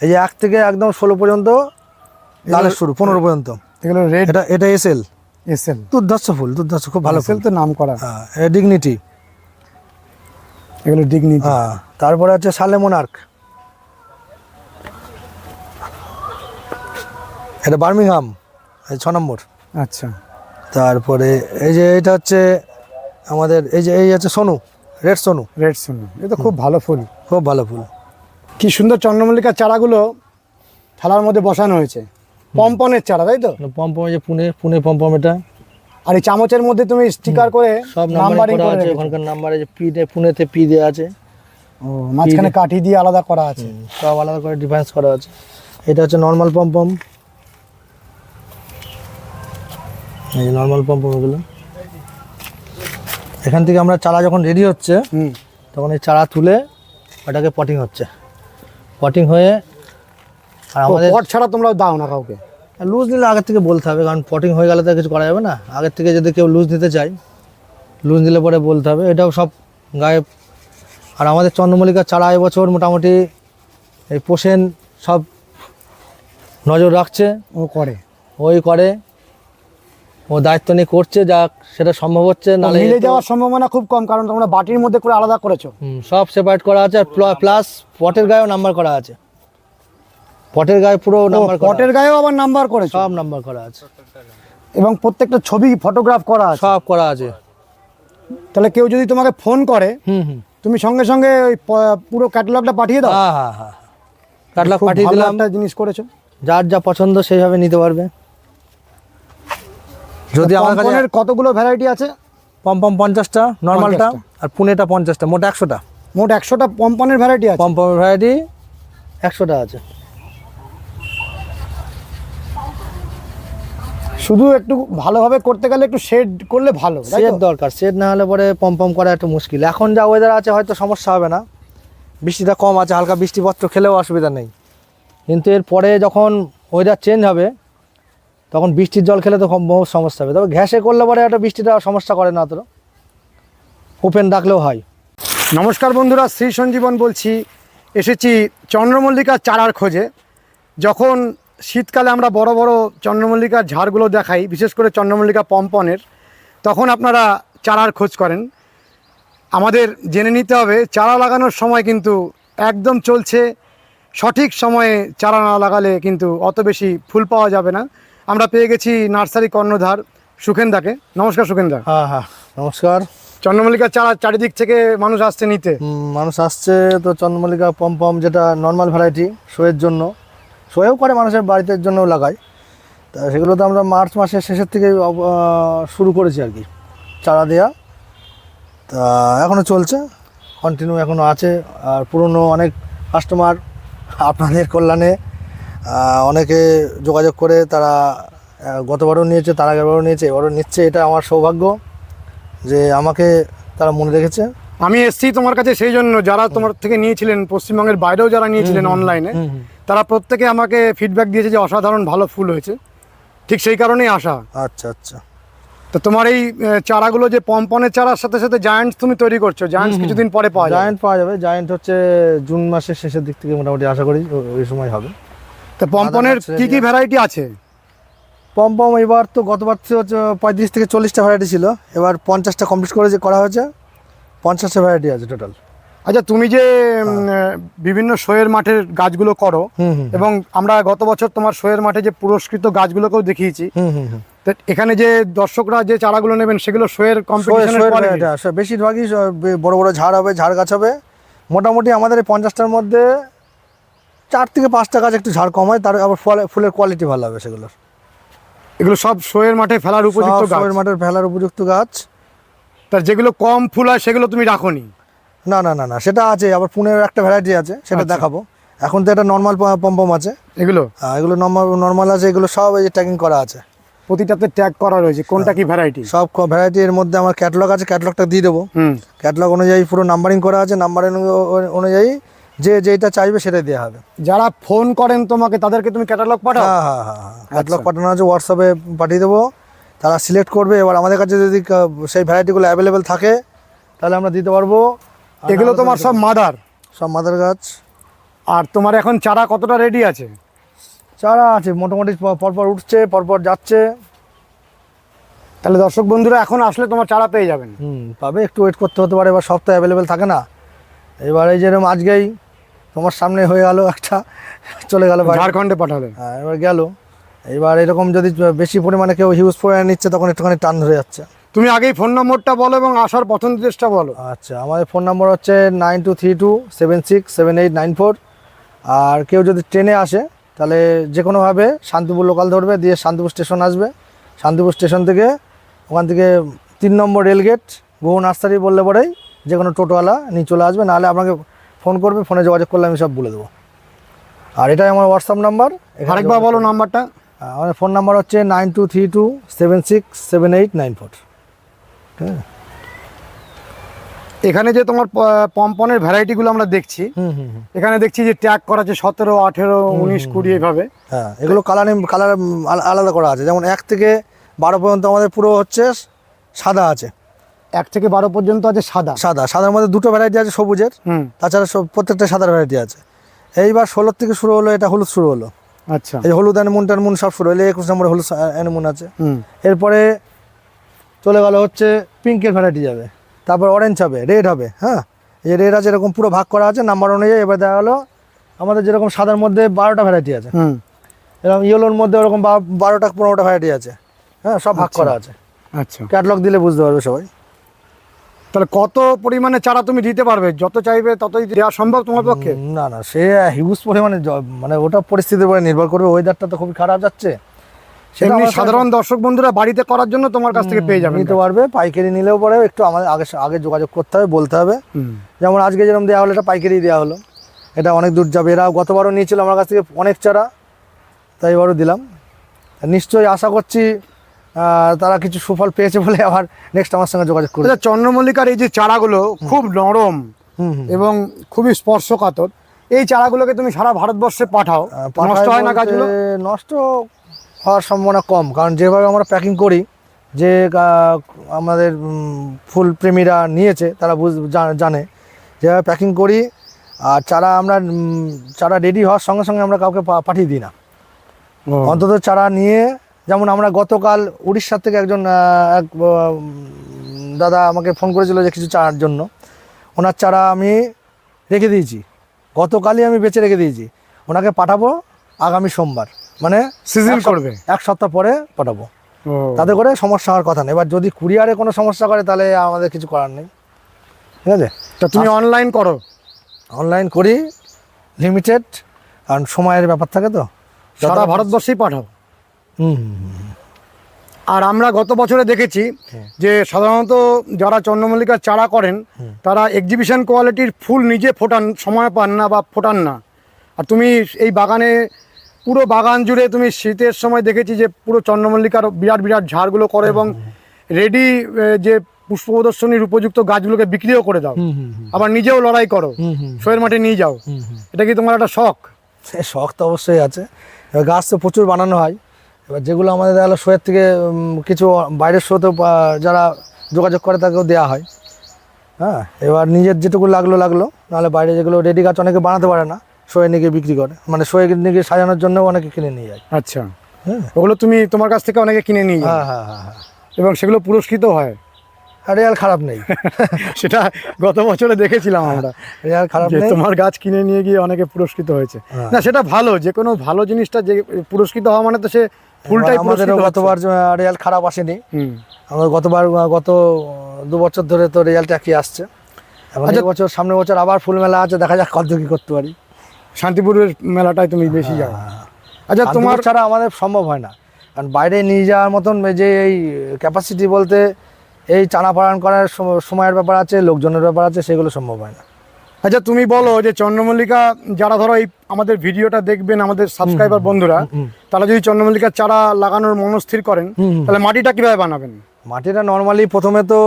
এই যে এক থেকে একদম ষোলো পর্যন্ত লালের শুরু পনেরো পর্যন্ত। এগুলো রেড এটা এটা এসএল এসএল দুর্ধর্ষ ফুল দুর্ধর্ষ খুব ভালো এসএল ফুল। তো নাম করা হ্যাঁ এটা ডিগনিটি এগুলো ডিগনিটি হ্যাঁ তারপরে হচ্ছে সালে মোনার্ক এটা বার্মিংহাম এই ছ নম্বর। আচ্ছা। তারপরে এই যে এটা হচ্ছে আমাদের এই যে এই হচ্ছে সোনু রেড সোনু। রেড সোনু। এটা খুব ভালো ফুল। খুব ভালো ফুল। কি সুন্দর চন্দ্রমল্লিকার চারাগুলো থালার মধ্যে বসানো হয়েছে। পম্পনের চারা তাই তো? পম্পম যে পুনে পুনে পম্পম এটা। আর এই চামচের মধ্যে তুমি স্টিকার করে সব নাম্বারিং করা আছে ওখানকার নাম্বারে যে পি পুনেতে পি দেওয়া আছে। ও মাঝখানে কাঠি দিয়ে আলাদা করা আছে। সব আলাদা করে ডিফারেন্স করা আছে। এটা হচ্ছে নর্মাল পম্পম এই নর্মাল পম্পম এগুলো এখান থেকে আমরা চারা যখন রেডি হচ্ছে তখন এই চারা তুলে ওটাকে পটিং হচ্ছে। পটিং হয়ে আর আমাদের পট ছাড়া তোমরা দাও না কাউকে? লুজ নিলে আগের থেকে বলতে হবে কারণ পটিং হয়ে গেলে তো কিছু করা যাবে না। আগের থেকে যদি কেউ লুজ নিতে চায় লুজ নিলে পরে বলতে হবে। এটাও সব গায়ে আর আমাদের চন্দ্রমল্লিকার চারা এবছর মোটামুটি এই পোষেন সব নজর রাখছে। ও করে। ওই করে। ও দায়িত্ব নিয়ে করছে যা সেটা সম্ভব হচ্ছে নাহলে মিলে যাওয়ার সম্ভাবনা খুব কম কারণ তোমরা বাটির মধ্যে করে আলাদা করেছ। হুম, সব সেপারেট করা আছে আর প্লাস পটের গায়েও নাম্বার করা আছে। পটের গায়ে পুরো নাম্বার করা পটের গায়েও আবার নাম্বার করেছ? সব নাম্বার করা আছে। এবং প্রত্যেকটা ছবি ফটোগ্রাফ করা আছে? সব করা আছে। তাহলে কেউ যদি তোমাকে ফোন করে হুম হুম। তুমি সঙ্গে সঙ্গে ওই প- পুরো ক্যাটালগটা পাঠিয়ে দাও? হ্যাঁ হ্যাঁ হ্যাঁ খুব পাঠিয়ে ভালো দিলাম। একটা জিনিস করেছ। যার যা পছন্দ সেইভাবে নিতে পারবে। যদি আমার কাছে কতগুলো ভ্যারাইটি আছে? পম্পম পঞ্চাশটা নর্মালটা আর পুনেটা পঞ্চাশটা মোট একশোটা। মোট একশোটা পম্পনের ভ্যারাইটি আছে? পম্পমের ভ্যারাইটি একশোটা আছে। শুধু একটু ভালোভাবে করতে গেলে একটু শেড করলে ভালো শেড দরকার শেড না হলে পরে পম্পম করা একটু মুশকিল। এখন যা ওয়েদার আছে হয়তো সমস্যা হবে না। বৃষ্টিটা কম আছে হালকা বৃষ্টিপত্র খেলেও অসুবিধা নেই। কিন্তু এর পরে যখন ওয়েদার চেঞ্জ হবে তখন বৃষ্টির জল খেলে তো বহু সমস্যা হবে। তবে ঘ্যাসে করলে পরে একটা বৃষ্টিটা সমস্যা করে না অতটা ওপেন রাখলেও হয়। নমস্কার বন্ধুরা, শ্রী সঞ্জীবন বলছি। এসেছি চন্দ্রমল্লিকার চারার খোঁজে। যখন শীতকালে আমরা বড় বড় চন্দ্রমল্লিকার ঝাড়গুলো দেখাই, বিশেষ করে চন্দ্রমল্লিকা পম্পনের, তখন আপনারা চারার খোঁজ করেন। আমাদের জেনে নিতে হবে, চারা লাগানোর সময় কিন্তু একদম চলছে। সঠিক সময়ে চারা না লাগালে কিন্তু অত বেশি ফুল পাওয়া যাবে না। আমরা পেয়ে গেছি নার্সারি কর্ণধার সুখেন্দাকে। নমস্কার সুখেন্দা। হ্যাঁ হ্যাঁ নমস্কার। চন্দ্রমল্লিকা চারা চারিদিক থেকে মানুষ আসছে নিতে। মানুষ আসছে তো চন্দ্রমল্লিকা পম্পম যেটা নর্মাল ভ্যারাইটি শোয়ের জন্য। শোয়েও করে মানুষের বাড়িতে জন্যও লাগায়। তা সেগুলো তো আমরা মার্চ মাসের শেষের থেকে শুরু করেছি আর কি চারা দেয়া। তা এখনও চলছে কন্টিনিউ এখনও আছে। আর পুরনো অনেক কাস্টমার আপনাদের কল্যাণে অনেকে যোগাযোগ করে তারা গতবারও নিয়েছে তার আগেরবারও নিয়েছে এবারও নিচ্ছে এটা আমার সৌভাগ্য যে আমাকে তারা মনে রেখেছে। আমি এসছি তোমার কাছে সেই জন্য যারা তোমার থেকে নিয়েছিলেন পশ্চিমবঙ্গের বাইরেও যারা নিয়েছিলেন অনলাইনে। তারা প্রত্যেকে আমাকে ফিডব্যাক দিয়েছে যে অসাধারণ ভালো ফুল হয়েছে। ঠিক সেই কারণেই আসা আচ্ছা আচ্ছা। তো তোমার এই চারাগুলো যে পম্পনের চারার সাথে সাথে জায়ান্টস তুমি তৈরি করছ জায়ান্টস কিছুদিন পরে পাওয়া যায় জায়েন্ট পাওয়া যাবে। জায়েন্ট হচ্ছে জুন মাসের শেষের দিক থেকে মোটামুটি আশা করি ওই সময় হবে। তো পম্পনের কি কি ভ্যারাইটি আছে? পম্পম এবার তো গতবার পঁয়ত্রিশ থেকে চল্লিশটা ভ্যারাইটি ছিল। এবার পঞ্চাশটা কমপ্লিট করে যে করা হয়েছে পঞ্চাশটা ভ্যারাইটি আছে টোটাল আচ্ছা তুমি যে বিভিন্ন শোয়ের মাঠের গাছগুলো করো এবং আমরা গত বছর তোমার শোয়ের মাঠে যে পুরস্কৃত গাছগুলোকেও দেখিয়েছি এখানে যে দর্শকরা যে চারাগুলো নেবেন সেগুলো শোয়ের শোয়ে- কম্পিটিশনের আছে। বেশিরভাগই বড় বড় ঝাড় হবে ঝাড় গাছ হবে। মোটামুটি আমাদের এই পঞ্চাশটার মধ্যে চার থেকে পাঁচটা গাছ একটু ঝাড় কম হয় তার আবার ফলে- ফুলের কোয়ালিটি ভালো হবে সেগুলোর। এগুলো সব শোয়ের মাঠে ফেলার উপযুক্ত শোয়ের মাঠের ফেলার উপযুক্ত গাছ। তার যেগুলো কম ফুল হয় সেগুলো তুমি রাখোনি? না না না না সেটা আছে আবার পুনের একটা ভ্যারাইটি আছে সেটা আচ্ছা। দেখাবো। এখন তো এটা নর্মাল পম্পম আছে। এগুলো? আহ, এগুলো নর্মাল নর্মাল আছে এগুলো সব এই যে ট্যাগিং করা আছে। প্রতিটাতে ট্যাগ করা রয়েছে কোনটা কি ভ্যারাইটি সব ভ্যারাইটি এর মধ্যে আমার ক্যাটালগ আছে ক্যাটালগটা দিয়ে দেবো। হুম। ক্যাটালগ অনুযায়ী পুরো নাম্বারিং করা আছে নাম্বারিং অনুযায়ী যে যেটা চাইবে সেটাই দেওয়া হবে। যারা ফোন করেন তোমাকে তাদেরকে তুমি ক্যাটালগ পাঠাও? হ্যাঁ হ্যাঁ হ্যাঁ আচ্ছা। ক্যাটালগ পাঠানো আছে হোয়াটসঅ্যাপে পাঠিয়ে দেবো। তারা সিলেক্ট করবে এবার আমাদের কাছে যদি সেই ভ্যারাইটিগুলো অ্যাভেলেবেল থাকে তাহলে আমরা দিতে পারব। এগুলো তোমার সব মাদার সব মাদার গাছ। আর তোমার এখন চারা কতটা রেডি আছে? চারা আছে মোটামুটি পরপর উঠছে পরপর যাচ্ছে। তাহলে দর্শক বন্ধুরা এখন আসলে তোমার চারা পেয়ে যাবেন। হুম পাবে একটু ওয়েট করতে হতে পারে এবার সপ্তাহে অ্যাভেলেবেল থাকে না। এবার এই যেরকম আজকেই তোমার সামনে হয়ে গেল একটা চলে গেল ঝাড়খণ্ডে পাঠালেন। হ্যাঁ এবার গেল। এবার এরকম যদি বেশি পরিমাণে কেউ হিউজ পরিমাণে নিচ্ছে তখন একটুখানি টান ধরে যাচ্ছে। তুমি আগেই ফোন নম্বরটা বলো এবং আসার প্রথম ডিটেলসটা বলো। আচ্ছা আমাদের ফোন নম্বর হচ্ছে nine two three two seven six seven eight nine four আর কেউ যদি ট্রেনে আসে তাহলে যে কোনোভাবে শান্তিপুর লোকাল ধরবে দিয়ে শান্তিপুর স্টেশন আসবে। শান্তিপুর স্টেশন থেকে ওখান থেকে তিন নম্বর রেলগেট বহু নার্সারি বললে পরেই যে কোনো টোটোওয়ালা নিয়ে চলে আসবে। নাহলে আপনাকে ফোন করবে ফোনে যোগাযোগ করলে আমি সব বলে দেবো। আর এটাই আমার হোয়াটসঅ্যাপ নাম্বার। আরেকবার বলো নাম্বারটা। আমার ফোন নাম্বার হচ্ছে nine two three two seven six seven eight nine four. ঠিক আছে এখানে যে তোমার পম্পনের ভ্যারাইটিগুলো আমরা দেখছি এখানে দেখছি যে ট্যাগ করা আছে সতেরো আঠেরো উনিশ কুড়ি এইভাবে হ্যাঁ এগুলো কালার কালার আলাদা করা আছে। যেমন এক থেকে বারো পর্যন্ত আমাদের পুরো হচ্ছে সাদা আছে। এক থেকে বারো পর্যন্ত আছে সাদা। সাদা সাদার মধ্যে দুটো ভ্যারাইটি আছে সবুজের। তাছাড়া সব প্রত্যেকটা সাদার ভ্যারাইটি আছে। এইবার ষোলোর থেকে শুরু হলো এটা হলুদ শুরু হলো। আচ্ছা। এই হলুদ অ্যানিমুন টানমুন সব শুরু হলো। একুশ নম্বর হলুদ অ্যানিমুন আছে। এরপরে চলে গেল হচ্ছে পিঙ্কের ভ্যারাইটি যাবে। তারপর অরেঞ্জ হবে রেড হবে হ্যাঁ? এই রেড আছে এরকম পুরো ভাগ করা আছে নাম্বার অনুযায়ী এবার দেখা গেলো আমাদের যেরকম সাদার মধ্যে বারোটা ভ্যারাইটি আছে। হুম। এরকম ইয়েলোর মধ্যে ওরকম বারোটা পনেরোটা ভ্যারাইটি আছে। হ্যাঁ সব ভাগ আচ্ছা। করা আছে। আচ্ছা। ক্যাটলগ দিলে বুঝতে পারবে সবাই। তাহলে কত পরিমাণে চারা তুমি দিতে পারবে? যত চাইবে ততই দেওয়া সম্ভব তোমার পক্ষে? না না সে হিউজ পরিমাণে মানে ওটা পরিস্থিতির উপরে নির্ভর করবে ওয়েদারটা তো খুবই খারাপ যাচ্ছে। আমার সাধারণ দর্শক বন্ধুরা বাড়িতে করার জন্য তোমার কাছ থেকে পেয়ে যাবে নিতে পারবে পাইকারি নিলেও পরে একটু আমাদের আগে আগে যোগাযোগ করতে হবে বলতে হবে। যেমন আজকে যেরকম দেওয়া হলো এটা পাইকারি দেওয়া হলো। এটা অনেক দূর যাবে। এরা গতবারও নিয়েছিল আমার কাছ থেকে অনেক চারা তাই এবারও দিলাম। নিশ্চয়ই আশা করছি তারা কিছু সুফল পেয়েছে বলে আবার নেক্সট আমার সঙ্গে যোগাযোগ করবে আচ্ছা চন্দ্রমল্লিকার এই যে চারাগুলো খুব নরম এবং খুবই স্পর্শকাতর এই চারাগুলোকে তুমি সারা ভারতবর্ষে পাঠাও? নষ্ট হয় না গাছগুলো? নষ্ট হওয়ার সম্ভাবনা কম কারণ যেভাবে আমরা প্যাকিং করি যে আমাদের ফুল প্রেমীরা নিয়েছে তারা বুঝ জানে। যেভাবে প্যাকিং করি আর চারা আমরা চারা রেডি হওয়ার সঙ্গে সঙ্গে আমরা কাউকে পাঠিয়ে দিই না। অন্তত চারা নিয়ে যেমন আমরা গতকাল উড়িষ্যার থেকে একজন এক দাদা আমাকে ফোন করেছিল যে কিছু চারার জন্য। ওনার চারা আমি রেখে দিয়েছি। গতকালই আমি বেঁচে রেখে দিয়েছি। ওনাকে পাঠাবো আগামী সোমবার। মানে সিজন করবে? এক সপ্তাহ পরে পাঠাবো। তাতে করে সমস্যা হওয়ার কথা নেই। এবার যদি কুরিয়ারে কোনো সমস্যা করে তাহলে আমাদের কিছু করার নেই। ঠিক আছে? তা তুমি অনলাইন করো। অনলাইন করি লিমিটেড কারণ সময়ের ব্যাপার থাকে তো। সারা ভারতবর্ষেই পাঠাও। আর আমরা গত বছরে দেখেছি যে সাধারণত যারা চন্দ্রমল্লিকার চারা করেন তারা এক্সিবিশন কোয়ালিটির ফুল নিজে ফোটান সময় পান না বা ফোটান না। আর তুমি এই বাগানে পুরো বাগান জুড়ে তুমি শীতের সময় দেখেছি যে পুরো চন্দ্রমল্লিকার বিরাট বিরাট ঝাড়গুলো করো এবং রেডি যে পুষ্প প্রদর্শনীর উপযুক্ত গাছগুলোকে বিক্রিও করে দাও। আবার নিজেও লড়াই করো। শোয়ের মাঠে নিয়ে যাও। এটা কি তোমার একটা শখ? শখ তো অবশ্যই আছে। গাছ তো প্রচুর বানানো হয়। এবার যেগুলো আমাদের দেখা গেলো শোয়ের থেকে কিছু বাইরের শোতেও যারা যোগাযোগ করে তাকেও দেওয়া হয়। হ্যাঁ এবার নিজের যেটুকু লাগল লাগল। নাহলে বাইরে যেগুলো রেডি গাছ অনেকে বানাতে পারে না শোয়ে নিয়ে বিক্রি করে। মানে শোয়ে নিয়ে সাজানোর জন্য অনেকে কিনে নিয়ে যায়। আচ্ছা। হ্যাঁ। ওগুলো তুমি তোমার কাছ থেকে অনেকে কিনে নিয়ে হ্যাঁ হ্যাঁ হ্যাঁ হ্যাঁ। এবং সেগুলো পুরস্কৃত হয়। রেয়াল খারাপ নেই। সেটা গত বছরে দেখেছিলাম আমরা। রেয়াল খারাপ নেই। তোমার গাছ কিনে নিয়ে গিয়ে অনেকে পুরস্কৃত হয়েছে। হ্যাঁ। না সেটা ভালো যে কোনো ভালো জিনিসটা যে পুরস্কৃত হওয়া মানে তো সে ফুলটাই পুরস্কৃত গতবার রেয়াল খারাপ আসেনি। হুম। আমাদের গতবার গত দু বছর ধরে তো রেজাল্টটা কি আসছে। আচ্ছা। বছর সামনের বছর আবার ফুল মেলা আছে দেখা যাক কত কি করতে পারি। শান্তিপুরের মেলাটায় তুমি বেশি যাও। আচ্ছা তোমার ছাড়া আমাদের সম্ভব হয় না। কারণ বাইরে নিয়ে যাওয়ার মতন যে এই ক্যাপাসিটি বলতে এই চানা পালন করার সম- সময়ের ব্যাপার আছে লোকজনের ব্যাপার আছে সেগুলো সম্ভব হয় না। আচ্ছা তুমি বলো যে চন্দ্রমল্লিকা যারা ধরো এই আমাদের ভিডিওটা দেখবেন আমাদের সাবস্ক্রাইবার বন্ধুরা। তারা যদি চন্দ্রমল্লিকার চারা লাগানোর মনস্থির করেন। তাহলে মাটিটা কীভাবে বানাবেন মাটিটা নর্মালি প্রথমে তো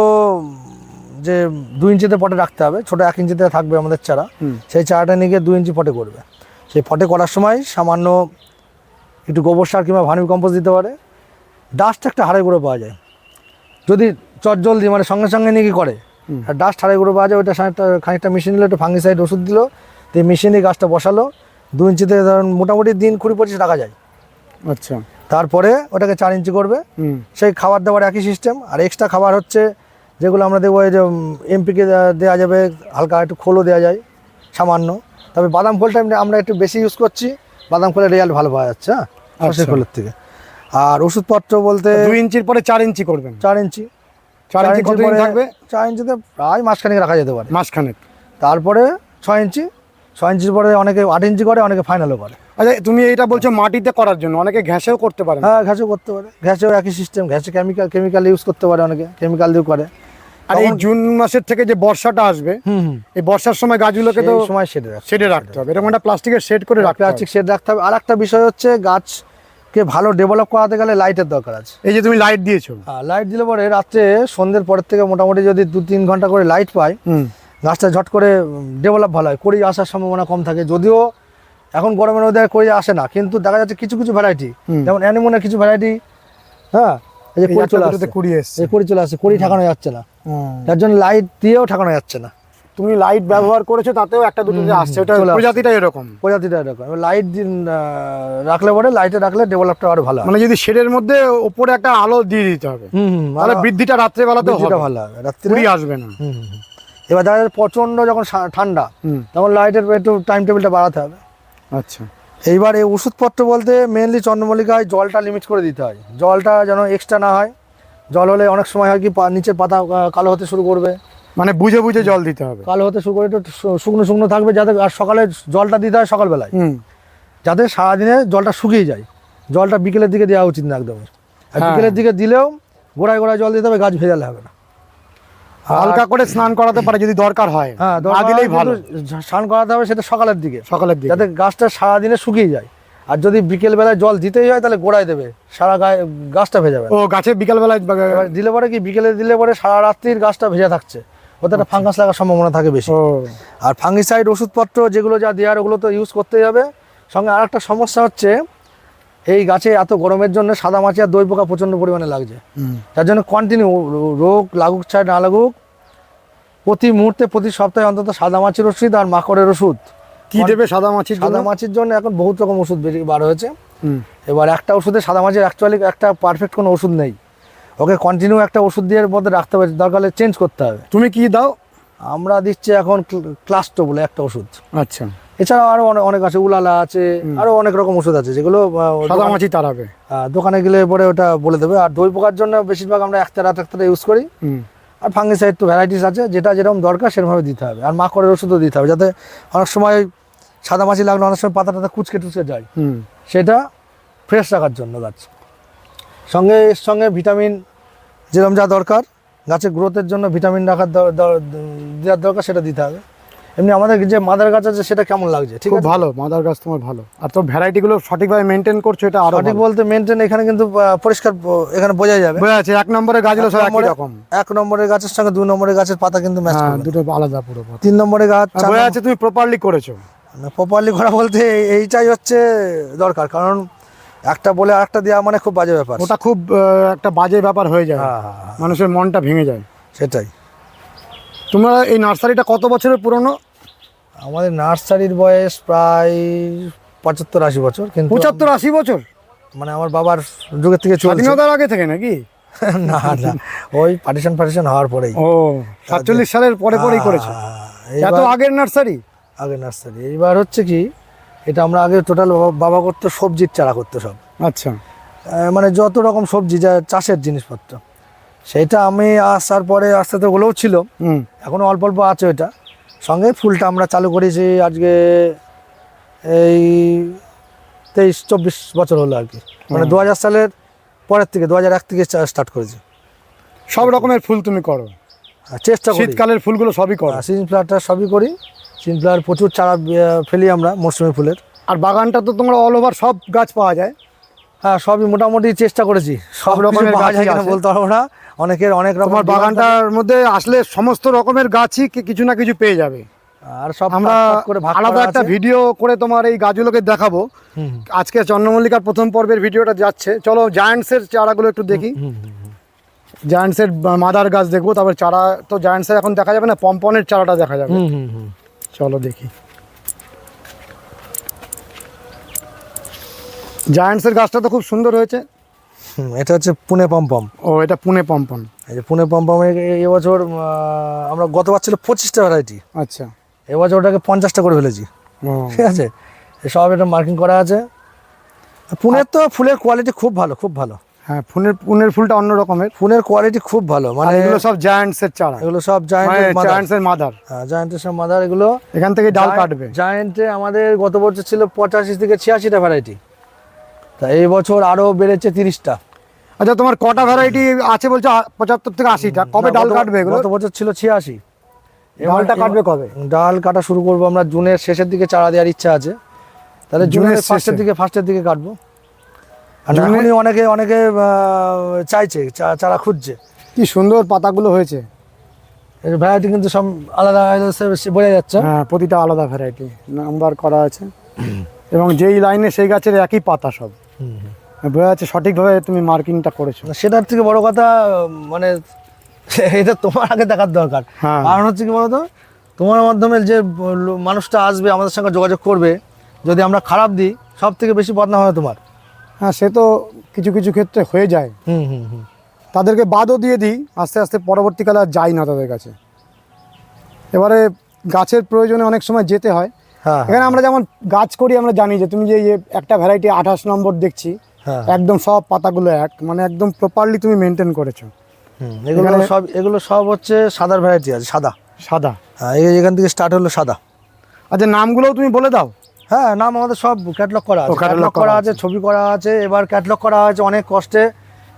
যে দু ইঞ্চিতে পটে রাখতে হবে ছোটো এক ইঞ্চিতে থাকবে আমাদের চারা সেই চারাটা নিয়ে গিয়ে দু ইঞ্চি পটে করবে সেই পটে করার সময় সামান্য একটু গোবর সার কিংবা ভার্মি কম্পোস্ট দিতে পারে ডাস্ট একটা হাড়ে করে পাওয়া যায় যদি চটজলদি মানে সঙ্গে সঙ্গে নিয়ে কি করে। আর ডাস্ট হাড়ে করে পাওয়া যায় ওইটা খানিকটা খানিকটা মিশিয়ে নিলে একটু ফাঙ্গিসাইড ওষুধ দিল তো এই মেশিনে গাছটা বসালো। দু ইঞ্চিতে ধরুন মোটামুটি দিন কুড়ি পঁচিশ রাখা যায়। আচ্ছা। তারপরে ওটাকে চার ইঞ্চি করবে। সেই খাবার দাবার একই সিস্টেম আর এক্সট্রা খাবার হচ্ছে যেগুলো আমরা দেখব এই যে এমপিকে দেওয়া যাবে হালকা একটু খোলও দেওয়া যায় সামান্য। তবে বাদাম খোলটা আমরা একটু বেশি ইউজ করছি বাদাম খোলের রেজাল্ট ভালো পাওয়া যাচ্ছে হ্যাঁ আচ্ছা। খোলের থেকে। আর ওষুধপত্র বলতে দুই ইঞ্চির পরে চার ইঞ্চি করবেন। চার ইঞ্চি। চার ইঞ্চি কতদিন থাকবে? চার ইঞ্চিতে প্রায় মাসখানেক রাখা যেতে পারে। মাসখানেক। তারপরে ছয় ইঞ্চি ছয় ইঞ্চির পরে অনেকে আট ইঞ্চি করে অনেকে ফাইনালও করে। আচ্ছা তুমি এইটা বলছো মাটিতে করার জন্য অনেকে ঘ্যাসেও করতে পারেন হ্যাঁ ঘ্যাসও করতে পারে। ঘ্যাসেও একই সিস্টেম ঘ্যাসে কেমিক্যাল কেমিক্যাল ইউজ করতে পারে অনেকে কেমিক্যাল দিয়েও করে। আর এই জুন মাসের থেকে যে বর্ষাটা আসবে এই বর্ষার সময় গাছগুলোকে তো সময় সেটে রাখতে শেডে রাখতে হবে। এরকম একটা প্লাস্টিকের শেড করে রাখতে হবে। প্লাস্টিক শেড রাখতে হবে। আর একটা বিষয় হচ্ছে গাছকে ভালো ডেভেলপ করাতে গেলে লাইটের দরকার আছে। এই যে তুমি লাইট দিয়েছ। লাইট দিলে পরে রাত্রে সন্ধ্যের পরের থেকে মোটামুটি যদি দু তিন ঘণ্টা করে লাইট পায় হুম। গাছটা ঝট করে ডেভেলপ ভালো হয়। কড়ি আসার সম্ভাবনা কম থাকে। যদিও এখন গরমের মধ্যে কড়ি আসে না কিন্তু দেখা যাচ্ছে কিছু কিছু ভ্যারাইটি যেমন অ্যানিমনের কিছু ভ্যারাইটি হ্যাঁ এই যে একটা চলে আসছে। এই চলে আসছে কড়ি ঠাকানো যাচ্ছে না। তার জন্য লাইট দিয়েও ঠাকানো যাচ্ছে না। তুমি লাইট ব্যবহার করেছ তাতেও একটা দুটো যে আসছে ওটা প্রজাতিটা এরকম। প্রজাতিটা এরকম। লাইট রাখলে পরে লাইটে রাখলে ডেভেলপটা আরও ভালো মানে যদি শেডের মধ্যে ওপরে একটা আলো দিয়ে দিতে হবে তাহলে বৃদ্ধিটা রাত্রেবেলাতেও ভালো হবে। রাত্রে আসবে না। এবার দেখা যাচ্ছে প্রচণ্ড যখন ঠান্ডা তখন লাইটের একটু টাইম টেবিলটা বাড়াতে হবে। আচ্ছা। এইবার এই ওষুধপত্র বলতে মেনলি চন্দ্রমল্লিকায় জলটা লিমিট করে দিতে হয়। জলটা যেন এক্সট্রা না হয়। জল হলে অনেক সময় হয় কি নিচের পাতা কালো হতে শুরু করবে। মানে বুঝে বুঝে জল দিতে হবে। কালো হতে শুরু করে একটু শুকনো শুকনো থাকবে যাতে আর সকালে জলটা দিতে হয় সকালবেলায়। হুম। যাতে সারাদিনে জলটা শুকিয়ে যায়। জলটা বিকেলের দিকে দেওয়া উচিত না একদম আর হ্যাঁ। বিকেলের দিকে দিলেও গোড়ায় গোড়ায় জল দিতে হবে গাছ ভেজালে হবে না। হালকা করে স্নান করাতে পারে যদি দরকার হয়। হ্যাঁ দিলেই ভালো। স্নান করাতে হবে সেটা সকালের দিকে। সকালের দিকে। যাতে গাছটা সারাদিনে শুকিয়ে যায়। আর যদি বিকেল বেলায় জল দিতেই হয় তাহলে গোড়ায় দেবে। সারা গায়ে গাছটা ভেজাবে। ও গাছে বিকালবেলায় এবার দিলে পরে কি? বিকেলে দিলে পরে সারা রাত্রির গাছটা ভেজা থাকছে। ওতে একটা ফাঙ্গাস লাগার সম্ভাবনা থাকে বেশি। আর ফাঙ্গিসাইড ওষুধপত্র যেগুলো যা দেওয়ার ওগুলো তো ইউজ করতেই হবে। সঙ্গে আর একটা সমস্যা হচ্ছে এই গাছে এত গরমের জন্য সাদা মাছি আর দই পোকা প্রচণ্ড পরিমাণে লাগছে। যার জন্য কন্টিনিউ রোগ লাগুক চাই না লাগুক প্রতি মুহূর্তে প্রতি সপ্তাহে অন্তত সাদা মাছির ওষুধ আর মাকড়ের ওষুধ। কি দেবে সাদা মাছির জন্য? সাদা মাছির জন্য এখন বহুত রকম ওষুধ বেরিয়ে বার হয়েছে। এবার একটা ওষুধে সাদা মাছির অ্যাকচুয়ালি একটা পারফেক্ট কোনো ওষুধ নেই। ওকে কন্টিনিউ একটা ওষুধ দিয়ে মধ্যে রাখতে হবে দরকার হলে চেঞ্জ করতে হবে। তুমি কি দাও? আমরা দিচ্ছি এখন ক্লাস্টো বলে একটা ওষুধ। আচ্ছা। এছাড়াও আরও অনেক আছে উলালা আছে আরও অনেক রকম ওষুধ আছে যেগুলো তাড়াবে। দোকানে গেলে পরে ওটা বলে দেবে। আর দই পোকার জন্য বেশিরভাগ আমরা একটা রাত একটা ইউজ করি। আর ফাঙ্গিসাইড তো ভ্যারাইটিস আছে যেটা যেরকম দরকার সেরকমভাবে দিতে হবে। আর মাকড়ের ওষুধও দিতে হবে যাতে অনেক সময় সাদা মাছি লাগলে অনেক সময় পাতা টাতা কুচকে টুচকে যায়। সেটা ফ্রেশ রাখার জন্য গাছ সঙ্গে সঙ্গে ভিটামিন যেরকম যা দরকার গাছের গ্রোথের জন্য ভিটামিন রাখার দেওয়ার দরকার সেটা দিতে হবে। এমনি আমাদের যে মাদার গাছ আছে সেটা কেমন লাগছে ঠিক আছে? ভালো মাদার গাছ তোমার ভালো। আর তোর ভ্যারাইটিগুলো সঠিকভাবে মেনটেন করছ এটা আরও সঠিক বলতে মেনটেন এখানে কিন্তু পরিষ্কার এখানে বোঝা যাবে। বোঝা যাচ্ছে এক নম্বরের গাছগুলো সব এক একই রকম। এক নম্বরের গাছের সঙ্গে দুই নম্বরের গাছের পাতা কিন্তু ম্যাচ করবে। দুটো আলাদা পুরো। তিন নম্বরের গাছ বোঝা যাচ্ছে তুমি প্রপারলি করেছ। প্রপারলি করা বলতে এইটাই হচ্ছে দরকার কারণ একটা বলে আরেকটা দেওয়া মানে খুব বাজে ব্যাপার। ওটা খুব একটা বাজে ব্যাপার হয়ে যায়। হ্যাঁ হ্যাঁ হ্যাঁ, মানুষের মনটা ভেঙে যায়। সেটাই। তোমরা এই নার্সারিটা কত বছরের পুরনো? আমাদের নার্সারির বয়স প্রায় পঁচাত্তর আশি বছর কিন্তু পঁচাত্তর আশি বছর? মানে আমার বাবার যুগের থেকে স্বাধীনতার আগে থেকে নাকি? না না। ওই পার্টিশন পার্টিশন হওয়ার পরেই। ও সাতচল্লিশ সালের পরে পরেই করেছ। এত আগের নার্সারি? আগের নার্সারি। এইবার হচ্ছে কি এটা আমরা আগে টোটাল বাবা করতো সবজির চারা করতো সব। আচ্ছা। মানে যত রকম সবজি যা চাষের জিনিসপত্র। সেটা আমি আসার পরে আস্তে আস্তে ওগুলোও ছিল। এখনও অল্প অল্প আছে ওইটা। সঙ্গে ফুলটা আমরা চালু করেছি আজকে এই তেইশ চব্বিশ বছর হলো আর কি। মানে দু হাজার সালের পরের থেকে দু হাজার এক থেকে স্টার্ট করেছি। সব রকমের ফুল তুমি করো। চেষ্টা করি। শীতকালের ফুলগুলো সবই করো। সিজন ফ্লাওয়ারটা সবই করি। ফ্লাওয়ার প্রচুর চারা ফেলি আমরা মৌসুমি ফুলের। আর বাগানটা তো তোমরা অল ওভার সব গাছ পাওয়া যায়। হ্যাঁ সবই মোটামুটি চেষ্টা করেছি। সব রকমের কিনা আছে। বলতে পারব না। অনেকের অনেক রকম। বাগানটার মধ্যে আসলে সমস্ত রকমের গাছই কিছু না কিছু পেয়ে যাবে। আর সব আমরা আলাদা একটা ভিডিও করে তোমার এই গাছগুলোকে দেখাবো। আজকে চন্দ্রমল্লিকার প্রথম পর্বের ভিডিওটা যাচ্ছে। চলো জায়ান্টসের চারাগুলো একটু দেখি। জায়ান্টসের মাদার গাছ দেখব। তারপর চারা তো জায়ান্টসের এখন দেখা যাবে না? পম্পনের চারাটা দেখা যাবে। চলো দেখি। জায়ান্টসের গাছটা তো খুব সুন্দর হয়েছে। এটা হচ্ছে পুনে পম্পম ও এটা পুনে পম্পম এই যে পুনে পম্পম এবছর আমরা গতবার ছিল পঁচিশটা ভ্যারাইটি আচ্ছা। এবছর ওটাকে পঞ্চাশটা করে ফেলেছি। ঠিক আছে? সব এটা মার্কিং করা আছে। পুনের তো ফুলের কোয়ালিটি খুব ভালো খুব ভালো। হ্যাঁ পুনের পুনের ফুলটা অন্য রকমের। ফুলের কোয়ালিটি খুব ভালো মানে মানে এগুলো সব জায়ান্টসের চারা। এগুলো সব মানে জায়েন্টের মাদার মাদার হ্যাঁ জায়েন্টের সব মাদার এগুলো এখান থেকে ডাল কাটবে। জায়েন্টে আমাদের গত বছর ছিল পঁচাশি থেকে ছিয়াশিটা ভ্যারাইটি তা এই বছর আরও বেড়েছে তিরিশটা। আচ্ছা তোমার কটা ভ্যারাইটি আছে বলছো? পঁচাত্তর থেকে আশিটা। কবে ডাল কাটবে এগুলো? গত বছর ছিল ছিয়াশি। ডালটা কাটবে কবে? ডাল কাটা শুরু করব আমরা জুনের শেষের দিকে চারা দেওয়ার ইচ্ছা আছে। তাহলে জুনের ফার্স্টের দিকে ফার্স্টের দিকে কাটবো। এখনই অনেকে অনেকে চাইছে চারা খুঁজছে। কি সুন্দর পাতাগুলো হয়েছে। এর ভ্যারাইটি কিন্তু সব আলাদা আলাদা বোঝা যাচ্ছে। হ্যাঁ প্রতিটা আলাদা ভ্যারাইটি নাম্বার করা আছে। এবং যেই লাইনে সেই গাছের একই পাতা সব। বোঝা যাচ্ছে সঠিকভাবে তুমি মার্কিংটা করেছ। সেটার থেকে বড় কথা মানে এটা তোমার আগে দেখার দরকার। হ্যাঁ। কারণ হচ্ছে কি বলতো তোমার মাধ্যমে যে মানুষটা আসবে আমাদের সঙ্গে যোগাযোগ করবে যদি আমরা খারাপ দিই সব থেকে বেশি বদনাম হয় তোমার। হ্যাঁ সে তো কিছু কিছু ক্ষেত্রে হয়ে যায়। হুম হুম হুম। তাদেরকে বাদও দিয়ে দিই আস্তে আস্তে পরবর্তীকালে আর যাই না তাদের কাছে। এবারে গাছের প্রয়োজনে অনেক সময় যেতে হয়। হ্যাঁ এখানে আমরা যেমন গাছ করি আমরা জানি যে তুমি যে একটা ভ্যারাইটি আঠাশ নম্বর দেখছি হ্যাঁ। একদম সব পাতাগুলো এক মানে একদম প্রপারলি তুমি মেনটেন করেছ। এগুলো সব এগুলো সব হচ্ছে সাদার ভ্যারাইটি আছে সাদা। সাদা। হ্যাঁ এই এখান থেকে স্টার্ট হলো সাদা। আচ্ছা নামগুলোও তুমি বলে দাও। হ্যাঁ নাম আমাদের সব ক্যাটলগ করা আছে। ক্যাটলগ করা আছে ছবি করা আছে এবার ক্যাটলগ করা আছে অনেক কষ্টে।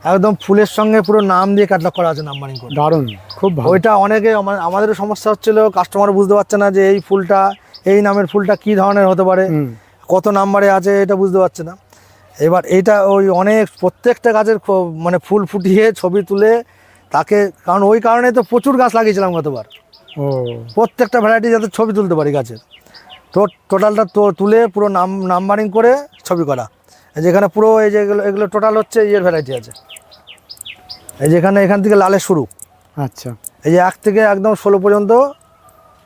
একদম ফুলের সঙ্গে পুরো নাম দিয়ে ক্যাটলগ করা আছে নাম্বারিং করে। দারুণ খুব ভালো। ওইটা অনেকে আমা- আমাদেরও সমস্যা হচ্ছিল কাস্টমার বুঝতে পারছে না যে এই ফুলটা এই নামের ফুলটা কি ধরনের হতে পারে কত নাম্বারে আছে এটা বুঝতে পারছে না। এবার এটা ওই অনেক প্রত্যেকটা গাছের মানে ফুল ফুটিয়ে ছবি তুলে তাকে কারণ ওই কারণে তো প্রচুর গাছ লাগিয়েছিলাম গতবার। ও। প্রত্যেকটা ভ্যারাইটি যাতে ছবি তুলতে পারি গাছের। তো টোটালটা তো তুলে পুরো নাম নাম্বারিং করে ছবি করা। এই যেখানে পুরো এই যে এগুলো এগুলো টোটাল হচ্ছে ইয়ের ভ্যারাইটি আছে। এই যেখানে এখান থেকে লালের শুরু। আচ্ছা। এই যে এক থেকে একদম ষোলো পর্যন্ত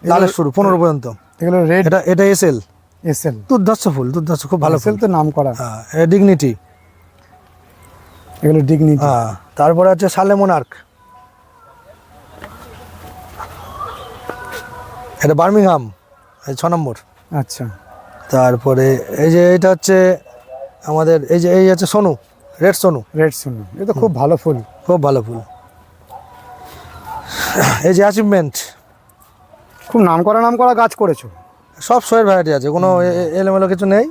লালের শুরু পনেরো পর্যন্ত। এগুলো রেড এটা এটা এসএল এসএল দুর্ধর্ষ ফুল দুর্ধর্ষ খুব ভালো এসএল ফুল তো নাম করা হ্যাঁ ডিগনিটি এগুলো ডিগনিটি হ্যাঁ তারপরে আছে সালে মোনার্ক এটা বার্মিংহাম এই ছ নম্বর। আচ্ছা। তারপরে এই যে এটা হচ্ছে আমাদের এই যে এই হচ্ছে সোনু রেড সোনু। রেড শুনুন এটা খুব ভালো ফুল। খুব ভালো ফুল। এই যে অ্যাচিভমেন্ট খুব নাম করা নাম করা গাছ করেছ। সব শোয়ের ভ্যারাইটি আছে কোনো এলোমেলো কিছু নেই।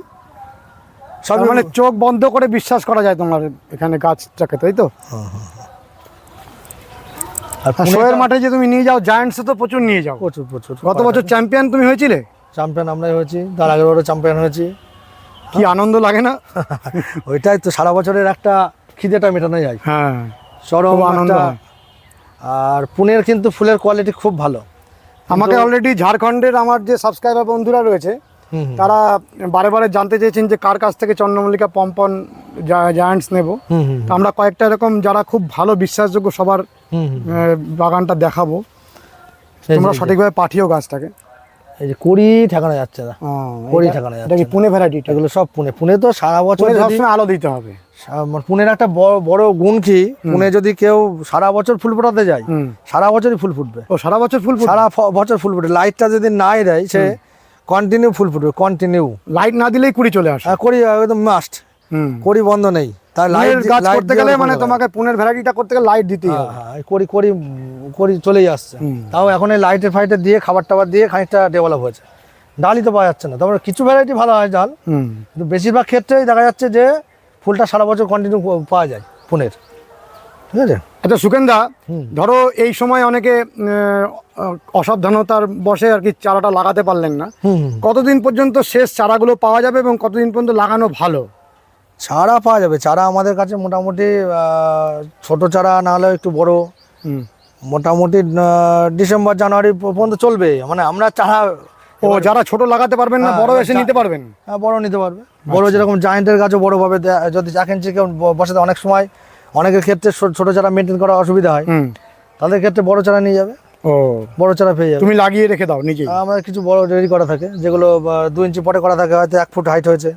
সব মানে চোখ বন্ধ করে বিশ্বাস করা যায় তোমার এখানে গাছটাকে তাই তো? আর আর শোয়ের মাঠে যে তুমি নিয়ে যাও জায়ান্টসে তো প্রচুর নিয়ে যাও। প্রচুর প্রচুর। গত বছর চ্যাম্পিয়ন তুমি হয়েছিলে? চ্যাম্পিয়ন আমরাই হয়েছি তার আগের বড় চ্যাম্পিয়ন হয়েছি। কি আনন্দ লাগে না? ওইটাই তো সারা বছরের একটা খিদেটা মেটানো যায় হ্যাঁ চরম আনন্দ। আর পুনের কিন্তু ফুলের কোয়ালিটি খুব ভালো। আমাকে অলরেডি ঝাড়খণ্ডের আমার যে সাবস্ক্রাইবার বন্ধুরা রয়েছে। তারা বারে বারে জানতে চেয়েছেন যে কার কাছ থেকে চন্দ্রমল্লিকা পম্পন জায়ান্টস নেব। আমরা কয়েকটা এরকম যারা খুব ভালো বিশ্বাসযোগ্য সবার বাগানটা দেখাবো। তোমরা সঠিকভাবে পাঠিও গাছটাকে। এই যে কুড়ি ঠেকানো যাচ্ছে না। কড়ি ঠেকানো যাচ্ছে পুনে ভ্যারাইটিটা? এগুলো সব পুনে। পুনে তো সারা বছর সবসময় আলো দিতে হবে। মানে পুনের একটা বড় বড় গুণ কি? পুনে যদি কেউ সারা বছর ফুল ফোটাতে যায় সারা বছরই ফুল ফুটবে। ও সারা বছর ফুল সারা বছর ফুল ফুটবে। লাইটটা যদি নাই দেয় সে কন্টিনিউ ফুল ফুটবে কন্টিনিউ লাইট না দিলেই কুড়ি চলে আসে। করি একদম মাস্ট করি বন্ধ নেই। তার লাইট গাছ করতে গেলে মানে তোমাকে পুনের ভ্যারাইটিটা করতে গেলে লাইট দিতেই হবে। হ্যাঁ করি করি করি চলেই আসছে। তাও এখন এই লাইটের ফাইটের দিয়ে খাবার টাবার দিয়ে খানিকটা ডেভেলপ হয়েছে। ডালই তো পাওয়া যাচ্ছে না। তারপরে কিছু ভ্যারাইটি ভালো হয় ডাল। কিন্তু বেশিরভাগ ক্ষেত্রেই দেখা যাচ্ছে যে ফুলটা সারা বছর কন্টিনিউ পাওয়া যায় পুনের। ঠিক আছে? আচ্ছা সুকেন্দা। ধরো এই সময় অনেকে অসাবধানতার বসে আর কি চারাটা লাগাতে পারলেন না। কতদিন পর্যন্ত শেষ চারাগুলো পাওয়া যাবে এবং কতদিন পর্যন্ত লাগানো ভালো? চারা পাওয়া যাবে। চারা আমাদের কাছে মোটামুটি ছোট চারা না হলেও একটু বড়। মোটামুটি ডিসেম্বর জানুয়ারি পর্যন্ত চলবে। মানে আমরা চারা ও যারা ছোট লাগাতে পারবেন না হ্যাঁ, বড় এসে নিতে পারবেন? হ্যাঁ, বড় নিতে পারবে। বড় যেরকম জায়েন্টের গাছও বড়ভাবে যদি এক ইঞ্চি কেউ বসাতে অনেক সময় অনেকের ক্ষেত্রে ছোট চারা মেনটেন করা অসুবিধা হয়। তাদের ক্ষেত্রে বড় চারা নিয়ে যাবে। ও। বড় চারা পেয়ে যাবে। তুমি লাগিয়ে রেখে দাও নিজেই। আমাদের কিছু বড় রেডি করা থাকে যেগুলো দু ইঞ্চি পটে করা থাকে হয়তো এক ফুট হাইট হয়েছে।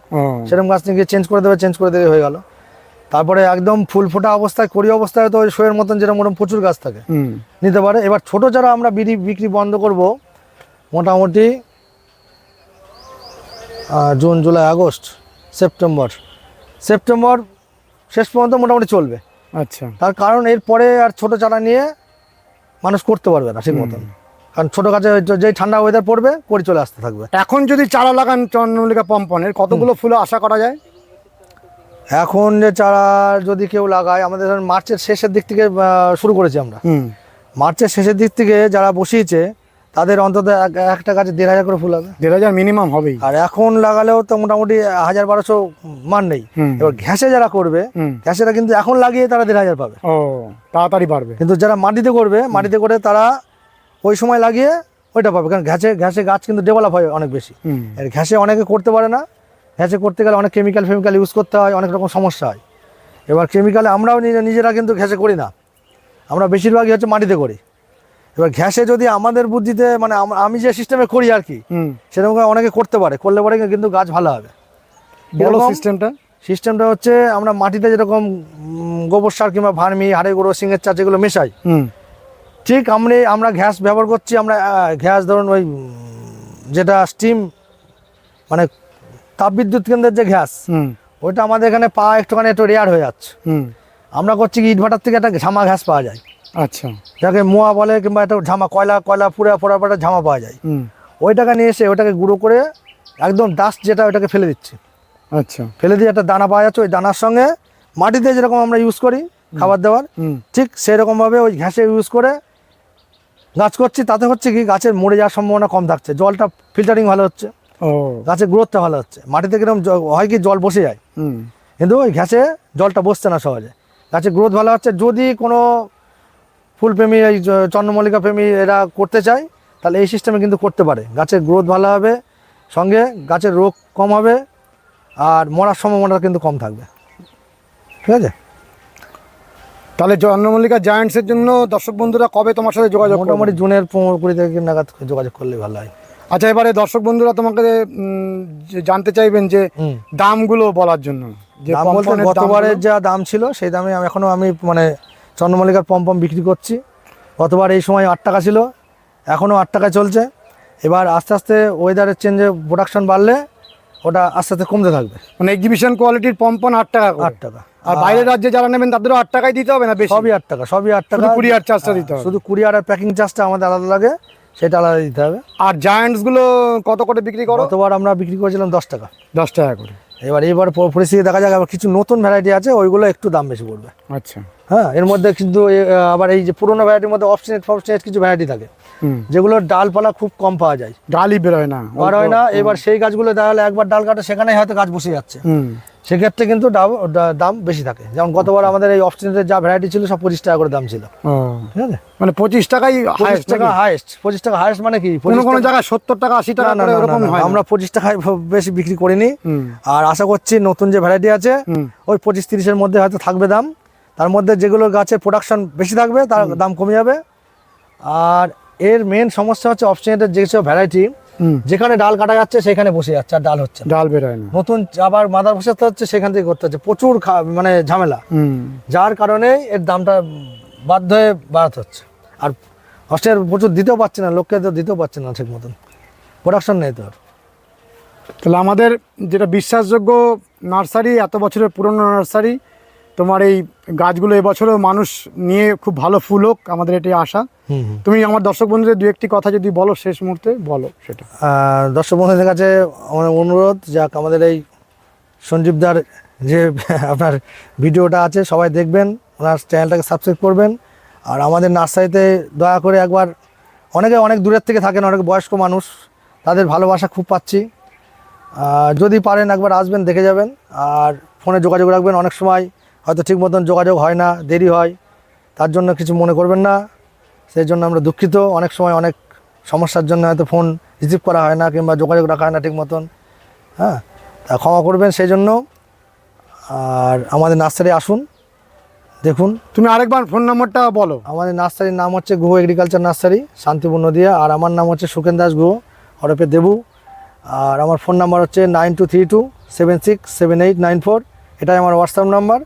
সেরকম গাছ নিয়ে চেঞ্জ করে দেবে চেঞ্জ করে দেবে হয়ে গেল। তারপরে একদম ফুল ফোটা অবস্থায় করি অবস্থায় তো ওই শোয়ের মতন যেরকম ওরকম প্রচুর গাছ থাকে। নিতে পারে। এবার ছোট চারা আমরা বিক্রি বিক্রি বন্ধ করব মোটামুটি June July August September. September শেষ পর্যন্ত মোটামুটি চলবে। আচ্ছা। তার কারণ এরপরে আর ছোট চারা নিয়ে মানুষ করতে পারবে না ঠিক মতন। কারণ ছোট গাছে যে- যেই ঠান্ডা ওয়েদার পড়বে করে চলে আসতে থাকবে। এখন যদি চারা লাগান চন্দ্রমল্লিকা পম্পনের কতগুলো ফুল আশা করা যায়? এখন যে চারা যদি কেউ লাগায় আমাদের মার্চের শেষের দিক থেকে শুরু করেছি আমরা। মার্চের শেষের দিক থেকে যারা বসিয়েছে তাদের অন্তত এক- একটা গাছে দেড় হাজার করে ফুল হবে দেড় হাজার মিনিমাম হবেই। আর এখন লাগালেও তো মোটামুটি হাজার বারোশো মান নেই। এবার ঘ্যাসে যারা করবে ঘ্যাসেরা কিন্তু এখন লাগিয়ে তারা দেড় হাজার পাবে। ও তাড়াতাড়ি পারবে কিন্তু যারা মাটিতে করবে মাটিতে করে তারা ওই সময় লাগিয়ে ওইটা পাবে। কারণ ঘ্যাসে ঘ্যাসে গাছ কিন্তু ডেভেলপ হয় অনেক বেশি। আর ঘ্যাসে অনেকে করতে পারে না। ঘ্যাসে করতে গেলে অনেক কেমিক্যাল ফেমিক্যাল ইউজ করতে হয় অনেক রকম সমস্যা হয়। এবার কেমিক্যালে আমরাও নিজে- নিজেরা কিন্তু ঘ্যাসে করি না। আমরা বেশিরভাগই হচ্ছে মাটিতে করি। এবার ঘ্যাসে যদি আমাদের বুদ্ধিতে মানে আমি যে সিস্টেমে করি আর কি সেরকম অনেকে করতে পারে। করলে পরে কিন্তু গাছ ভালো হবে। বলো সিস্টেমটা সিস্টেমটা হচ্ছে আমরা মাটিতে যেরকম গোবর সার কিংবা ভার্মি হাড়ে গুঁড়ো সিংহের চাষ যেগুলো মেশাই। ঠিক আমরা আমরা গ্যাস ব্যবহার করছি আমরা গ্যাস ধরুন ওই যেটা স্টিম মানে তাপবিদ্যুৎ কেন্দ্রের যে হুম। ওইটা আমাদের এখানে পাওয়া একটুখানি একটু রেয়ার হয়ে যাচ্ছে। হুম। আমরা করছি কি ইটভাটার থেকে একটা ঝামা গ্যাস পাওয়া যায়। আচ্ছা। যাকে মোয়া বলে কিংবা একটা ঝামা কয়লা কয়লা পুরা পড়া পড়া ঝামা পাওয়া যায়। ওইটাকে নিয়ে এসে ওইটাকে গুঁড়ো করে একদম ডাস্ট যেটা ওইটাকে ফেলে দিচ্ছি। আচ্ছা। ফেলে দিয়ে একটা দানা পাওয়া যাচ্ছে ওই দানার সঙ্গে মাটিতে যেরকম আমরা ইউজ করি খাবার দাবার ঠিক সেরকমভাবে ওই ঘ্যাসে ইউজ করে গাছ করছি তাতে হচ্ছে কি গাছের মরে যাওয়ার সম্ভাবনা কম থাকছে। জলটা ফিল্টারিং ভালো হচ্ছে। ও। গাছের গ্রোথটা ভালো হচ্ছে। মাটিতে কীরকম হয় কি জল বসে যায়। হুম। কিন্তু ওই ঘ্যাসে জলটা বসছে না সহজে। গাছের গ্রোথ ভালো হচ্ছে। যদি কোনো ফুলপ্রেমী এই চন্দ্রমল্লিকা প্রেমী এরা করতে চায় তাহলে এই সিস্টেমে কিন্তু করতে পারে। গাছের গ্রোথ ভালো হবে সঙ্গে গাছের রোগ কম হবে আর মরার সম্ভাবনাটা কিন্তু কম থাকবে। ঠিক আছে? তাহলে চন্দ্রমল্লিকা জায়ান্টসের জন্য দর্শক বন্ধুরা কবে তোমার সাথে যোগাযোগ মোটামুটি জুনের পনেরো কুড়ি তারিখ নাগাদ যোগাযোগ করলে ভালো হয়। আচ্ছা এবারে দর্শক বন্ধুরা তোমাকে জানতে চাইবেন যে দামগুলো বলার জন্য যে গতবারের যা দাম ছিল সেই দামে আমি এখনও আমি মানে চন্দ্রমল্লিকার পম্পম বিক্রি করছি। গতবার এই সময় আট টাকা ছিল এখনও আট টাকায় চলছে। এবার আস্তে আস্তে ওয়েদারের চেঞ্জে প্রোডাকশন বাড়লে ওটা আস্তে আস্তে কমতে থাকবে। মানে এক্সিবিশন কোয়ালিটির পম্পন আট টাকা আট টাকা। আর বাইরের রাজ্যে যারা নেবেন তাদেরও আট টাকাই দিতে হবে না বেশি? সবই আট টাকা সবই আট টাকা। কুরিয়ার চার্জটা দিতে হবে। শুধু কুরিয়ার আর প্যাকিং চার্জটা আমাদের আলাদা লাগে সেটা আলাদা দিতে হবে। আর জায়ান্টসগুলো কত করে বিক্রি করো? গতবার আমরা বিক্রি করেছিলাম দশ টাকা। দশ টাকা করে। এবার এবার পরিস্থিতি দেখা যাক আবার কিছু নতুন ভ্যারাইটি আছে ওইগুলো একটু দাম বেশি পড়বে। আচ্ছা। হ্যাঁ এর মধ্যে কিন্তু আবার এই যে পুরোনো ভ্যারাইটির মধ্যে অপশনেট ফপশনেট কিছু ভ্যারাইটি থাকে। যেগুলো ডালপালা খুব কম পাওয়া যায়। ডালই বেরোয় না। বেরোয় হয় না এবার সেই গাছগুলো দেখা হলে একবার ডাল কাটা সেখানেই হয়তো গাছ বসে যাচ্ছে। সেক্ষেত্রে কিন্তু দাম- বেশি থাকে। যেমন গতবার আমাদের এই অপশনের যা ভ্যারাইটি ছিল সব পঁচিশ টাকা করে দাম ছিল। ঠিক আছে? মানে পঁচিশ টাকাই পঁচিশ টাকা হাইস্ট পঁচিশ টাকা হাইস্ট মানে কি? কোনো কোনো জায়গায় সত্তর টাকা আশি টাকা না, হয় আমরা পঁচিশ টাকায় বেশি বিক্রি করিনি। আর আশা করছি নতুন যে ভ্যারাইটি আছে ওই পঁচিশ তিরিশের মধ্যে হয়তো থাকবে দাম। তার মধ্যে যেগুলো গাছের প্রোডাকশন বেশি থাকবে তার দাম কমে যাবে। আর এর মেন সমস্যা হচ্ছে অপশনেটের যেসব ভ্যারাইটি যেখানে ডাল কাটা যাচ্ছে সেখানে বসে যাচ্ছে আর ডাল হচ্ছে ডাল বেরোয় না। নতুন আবার মাদার বসাতে হচ্ছে সেখান থেকে করতে হচ্ছে। প্রচুর মানে ঝামেলা। যার কারণে এর দামটা বাধ্য হয়ে বাড়াতে হচ্ছে। আর অস্ট্রেলিয়ার প্রচুর দিতেও পারছে না লোককে তো দিতেও পারছে না ঠিক মতন। প্রোডাকশন নেই তো। তাহলে আমাদের যেটা বিশ্বাসযোগ্য নার্সারি এত বছরের পুরনো নার্সারি তোমার এই গাছগুলো এবছরও মানুষ নিয়ে খুব ভালো ফুল হোক আমাদের এটাই আশা। তুমি আমার দর্শক বন্ধুদের দু একটি কথা যদি বলো শেষ মুহূর্তে বলো সেটা। দর্শক বন্ধুদের কাছে আমার অনুরোধ যাক আমাদের এই সঞ্জীবদার যে আপনার ভিডিওটা আছে সবাই দেখবেন ওনার চ্যানেলটাকে সাবস্ক্রাইব করবেন। আর আমাদের নার্সারিতে দয়া করে একবার অনেকে অনেক দূরের থেকে থাকেন অনেক বয়স্ক মানুষ তাদের ভালোবাসা খুব পাচ্ছি। যদি পারেন একবার আসবেন দেখে যাবেন। আর ফোনে যোগাযোগ রাখবেন অনেক সময়। হয়তো ঠিক মতন যোগাযোগ হয় না দেরি হয় তার জন্য কিছু মনে করবেন না। সেই জন্য আমরা দুঃখিত। অনেক সময় অনেক সমস্যার জন্য হয়তো ফোন রিসিভ করা হয় না কিংবা যোগাযোগ রাখা হয় না ঠিক মতন। হ্যাঁ তা ক্ষমা করবেন সেই জন্য। আর আমাদের নার্সারি আসুন দেখুন। তুমি আরেকবার ফোন নম্বরটা বলো। আমাদের নার্সারির নাম হচ্ছে গুহ এগ্রিকালচার নার্সারি শান্তিপূর্ণ দিয়া। আর আমার নাম হচ্ছে সুকেন দাস গুহ হরপে দেবু। আর আমার ফোন নাম্বার হচ্ছে nine two three two seven six seven eight nine four. এটাই আমার হোয়াটসঅ্যাপ নাম্বার।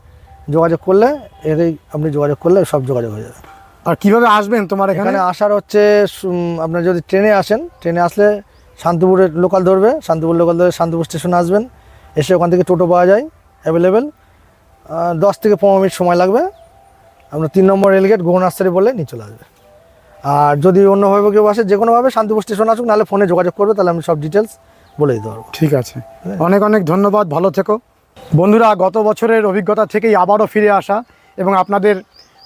যোগাযোগ করলে এটাই আপনি যোগাযোগ করলে সব যোগাযোগ হয়ে যাবে। আর কীভাবে আসবেন তোমার এখানে? আসার হচ্ছে আপনার যদি ট্রেনে আসেন ট্রেনে আসলে শান্তিপুরের লোকাল ধরবে শান্তিপুর লোকাল ধরে শান্তিপুর স্টেশনে আসবেন এসে ওখান থেকে টোটো পাওয়া যায় অ্যাভেলেবেল দশ থেকে পনেরো মিনিট সময় লাগবে আপনার তিন নম্বর রেলগেট গোহ নার্সারি বলে নিয়ে চলে আসবে। আর যদি অন্যভাবে কেউ আসে যে কোনোভাবে শান্তিপুর স্টেশন আসুক নাহলে ফোনে যোগাযোগ করবে তাহলে আমি সব ডিটেলস বলে দিতে পারব। ঠিক আছে। অনেক অনেক ধন্যবাদ ভালো থেকো। বন্ধুরা, গত বছরের অভিজ্ঞতা থেকেই আবারও ফিরে আসা এবং আপনাদের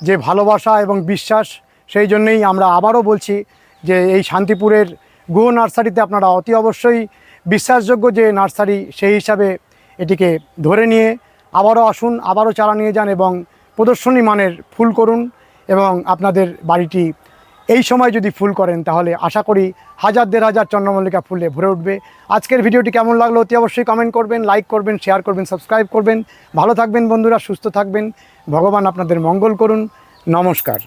যে ভালোবাসা এবং বিশ্বাস, সেই জন্যই আমরা আবারও বলছি যে এই শান্তিপুরের গুহ নার্সারিতে আপনারা অতি অবশ্যই বিশ্বাসযোগ্য যে নার্সারি, সেই হিসাবে এটিকে ধরে নিয়ে আবারও আসুন, আবারও চারা নিয়ে যান এবং প্রদর্শনী মানের ফুল করুন এবং আপনাদের বাড়িটি এই সময় যদি ফুল করেন, তাহলে আশা করি হাজার দেড় হাজার চন্দ্রমল্লিকা ফুলে ভরে উঠবে। আজকের ভিডিওটি কেমন লাগল অতি অবশ্যই কমেন্ট করবেন লাইক করবেন শেয়ার করবেন সাবস্ক্রাইব করবেন। ভালো থাকবেন বন্ধুরা, সুস্থ থাকবেন। ভগবান আপনাদের মঙ্গল করুন। নমস্কার।